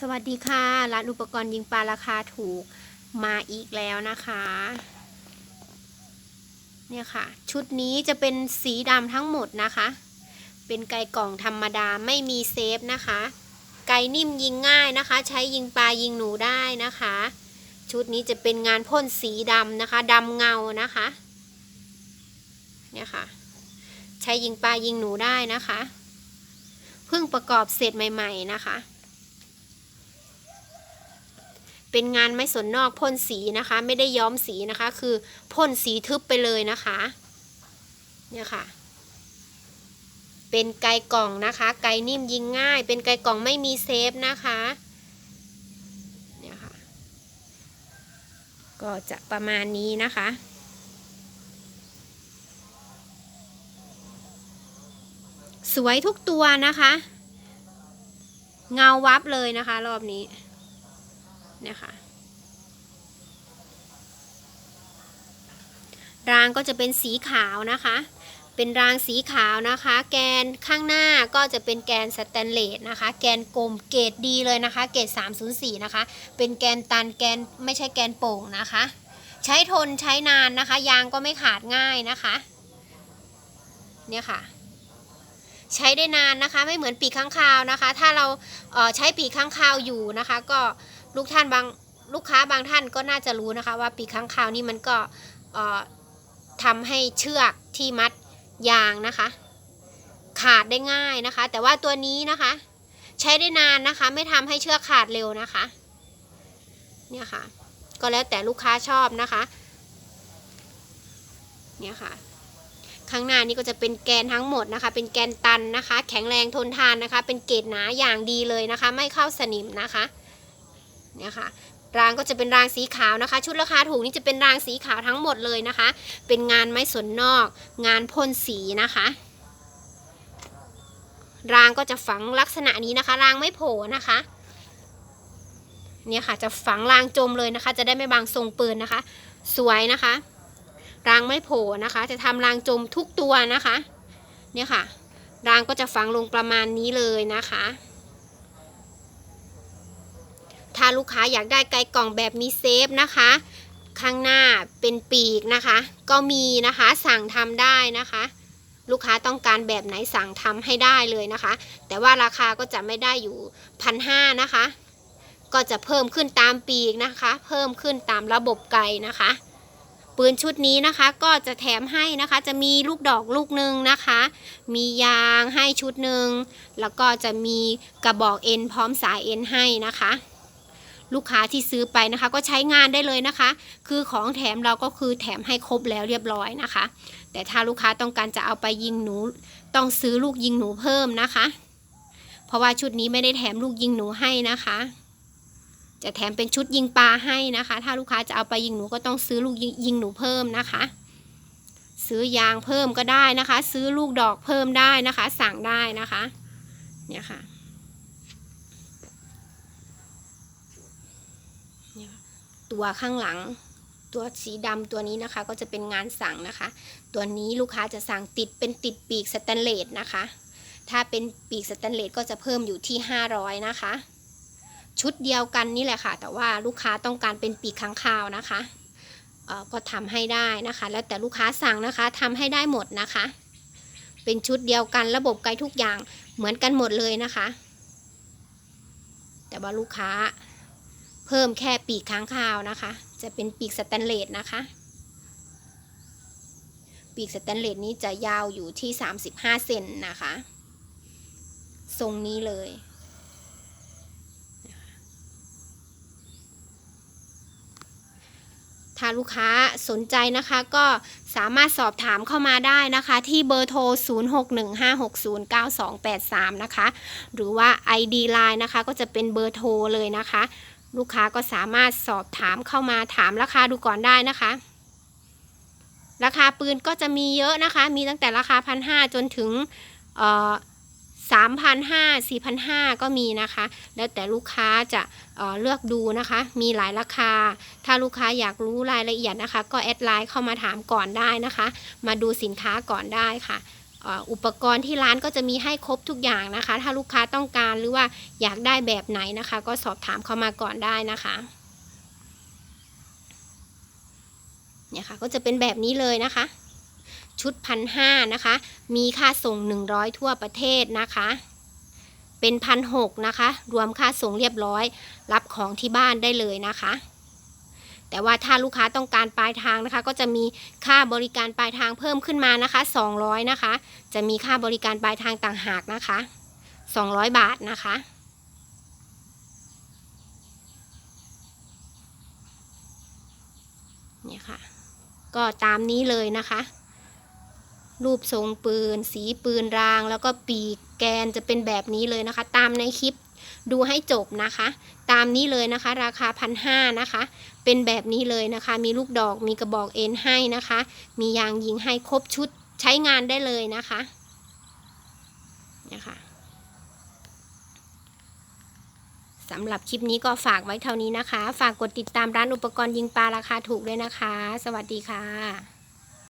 สวัสดีค่ะ ร้านอุปกรณ์ยิงปลาราคาถูกมาอีกแล้วนะคะ เนี่ยค่ะ ชุดนี้จะเป็นสีดำทั้งหมดนะคะ เป็นไก่กล่องธรรมดาไม่มีเซฟนะคะ ไก่นิ่มยิงง่ายนะคะ ใช้ยิงปลายิงหนูได้นะคะ ชุดนี้จะเป็นงานพ่นสีดำนะคะดำเงานะคะ เนี่ยค่ะ ใช้ยิงปลายิงหนูได้นะคะ เพิ่งประกอบเสร็จใหม่ ๆ นะคะ เป็นงานไม้สนนอกพ่นสีนะคะ ไม่ได้ย้อมสีนะคะ คือพ่นสีทึบไปเลยนะคะ เนี่ยค่ะ เป็นไกกล่องนะคะ ไกนิ่มยิงง่าย เป็นไกกล่องไม่มีเซฟนะคะ เนี่ยค่ะ ก็จะประมาณนี้นะคะสวยทุกตัวนะคะ เงาวับเลยนะคะ รอบนี้ เนี่ยค่ะ รางก็จะเป็นสีขาวนะคะ เป็นรางสีขาวนะคะ แกนข้างหน้าก็จะเป็นแกนสแตนเลสนะคะ แกนกลมเกรดดีเลยนะคะ เกรด304 นะคะ เป็นแกนตันแกนไม่ใช่แกนโป่งนะคะ ใช้ทนใช้นานนะคะ ยางก็ไม่ขาดง่ายนะคะ เนี่ยค่ะใช้ได้นานนะคะไม่เหมือนปีกข้างคาวนะคะ ถ้าเราเออใช้ปีกข้างคาวอยู่นะคะ ก็ ลูกท่านบางลูกค้าบางท่านก็น่าจะรู้นะคะ ว่าปีกข้างคาวนี่มันก็ทำให้เชือกที่มัดยางนะคะ ขาดได้ง่ายนะคะ แต่ว่าตัวนี้นะคะ ใช้ได้นานนะคะ ไม่ทำให้เชือกขาดเร็วนะคะ เนี่ยค่ะ ก็แล้วแต่ลูกค้าชอบนะคะ เนี่ยค่ะข้างหน้านี่ก็จะเป็นแกนทั้งหมดนะคะ เป็นแกนตันนะคะ แข็งแรงทนทานนะคะ เป็นเกรดหนาอย่างดีเลยนะคะ ไม่เข้าสนิมนะคะ เนี่ยค่ะรางก็จะเป็นรางสีขาวนะคะ ชุดราคาถูกนี่จะเป็นรางสีขาวทั้งหมดเลยนะคะ เป็นงานไม้สนนอก งานพ่นสีนะคะ รางก็จะฝังลักษณะนี้นะคะ รางไม่โผล่นะคะเนี่ยค่ะจะฝังรางจมเลยนะคะ จะได้ไม่บางทรงปืนนะคะ สวยนะคะ รางไม่โผล่นะคะ จะทำรางจมทุกตัวนะคะ เนี่ยค่ะ รางก็จะฝังลงประมาณนี้เลยนะคะ ลูกค้าอยากได้ไก่กล่องแบบมีเซฟนะคะ ข้างหน้าเป็นปีกนะคะ ก็มีนะคะสั่งทำได้นะคะ ลูกค้าต้องการแบบไหนสั่งทำให้ได้เลยนะคะ แต่ว่าราคาก็จะไม่ได้อยู่พันห้านะคะ ก็จะเพิ่มขึ้นตามปีกนะคะ เพิ่มขึ้นตามระบบไก่นะคะปืนชุดนี้นะคะก็จะแถมให้นะคะจะมีลูกดอกลูกหนึ่งนะคะ มียางให้ชุดหนึ่งแล้วก็จะมีกระบอกเอ็นพร้อมสายเอ็นให้นะคะ ลูกค้าที่ซื้อไปนะคะ ก็ใช้งานได้เลยนะคะ คือของแถมเราก็คือแถมให้ครบแล้วเรียบร้อยนะคะ แต่ถ้าลูกค้าต้องการจะเอาไปยิงหนู ต้องซื้อลูกยิงหนูเพิ่มนะคะ เพราะว่าชุดนี้ไม่ได้แถมลูกยิงหนูให้นะคะ จะแถมเป็นชุดยิงปลาให้นะคะ ถ้าลูกค้าจะเอาไปยิงหนูก็ต้องซื้อลูกยิงยิงหนูเพิ่มนะคะซื้อยางเพิ่มก็ได้นะคะ ซื้อลูกดอกเพิ่มได้นะคะ สั่งได้นะคะ เนี่ยค่ะเนี่ยค่ะ ตัวข้างหลัง ตัวสีดำตัวนี้นะคะ ก็จะเป็นงานสั่งนะคะ ตัวนี้ลูกค้าจะสั่งติดเป็นติดปีกสแตนเลสนะคะ ถ้าเป็นปีกสแตนเลสก็จะเพิ่มอยู่ที่ 500 นะคะ ชุดเดียวกันนี่แหละค่ะ แต่ว่าลูกค้าต้องการเป็นปีกค้างคาวนะคะก็ทำให้ได้นะคะ แล้วแต่ลูกค้าสั่งนะคะทำให้ได้หมดนะคะ เป็นชุดเดียวกันระบบไกด์ทุกอย่างเหมือนกันหมดเลยนะคะ แต่ว่าลูกค้า เพิ่มแค่ปีกค้างคาวนะคะ จะเป็นปีกสแตนเลสนะคะ ปีกสแตนเลสนี้จะยาวอยู่ที่ 35 เซนนะคะ ทรงนี้เลยถ้าลูกค้าสนใจนะคะก็สามารถสอบถามเข้ามาได้นะคะ ที่เบอร์โทร 0615609283 นะคะ หรือว่า ID Line นะคะก็จะเป็นเบอร์โทรเลยนะคะ ลูกค้าก็สามารถสอบถามเข้ามาถามราคาดูก่อนได้นะคะ ราคาปืนก็จะมีเยอะนะคะ มีตั้งแต่ราคาพันห้าจนถึงสามพันห้าสี่พันห้าก็มีนะคะ แล้วแต่ลูกค้าจะเเลือกดูนะคะ มีหลายราคา ถ้าลูกค้าอยากรู้รายละเอียดนะคะ ก็แอดไลน์เข้ามาถามก่อนได้นะคะ มาดูสินค้าก่อนได้ค่ะ อุปกรณ์ที่ร้านก็จะมีให้ครบทุกอย่างนะคะ ถ้าลูกค้าต้องการหรือว่าอยากได้แบบไหนนะคะ ก็สอบถามเข้ามาก่อนได้นะคะเนี่ยค่ะก็จะเป็นแบบนี้เลยนะคะ ชุดพันห้านะคะ มีค่าส่ง 100 ทั่วประเทศนะคะ เป็นพันหกนะคะ รวมค่าส่งเรียบร้อย รับของที่บ้านได้เลยนะคะ แต่ว่าถ้าลูกค้าต้องการปลายทางนะคะ ก็จะมีค่าบริการปลายทางเพิ่มขึ้นมานะคะ 200 นะคะ จะมีค่าบริการปลายทางต่างหากนะคะ 200 บาทนะคะเนี่ยค่ะ ก็ตามนี้เลยนะคะ รูปทรงปืน สีปืนราง แล้วก็ปีกแกนจะเป็นแบบนี้เลยนะคะ ตามในคลิป ดูให้จบนะคะ ตามนี้เลยนะคะ ราคาพันห้านะคะ เป็นแบบนี้เลยนะคะ มีลูกดอกมีกระบอกเอ็นให้นะคะ มียางยิงให้ครบชุดใช้งานได้เลยนะคะเนี่ยค่ะสำหรับคลิปนี้ก็ฝากไว้เท่านี้นะคะ ฝากกดติดตามร้านอุปกรณ์ยิงปลาราคาถูกด้วยนะคะ สวัสดีค่ะ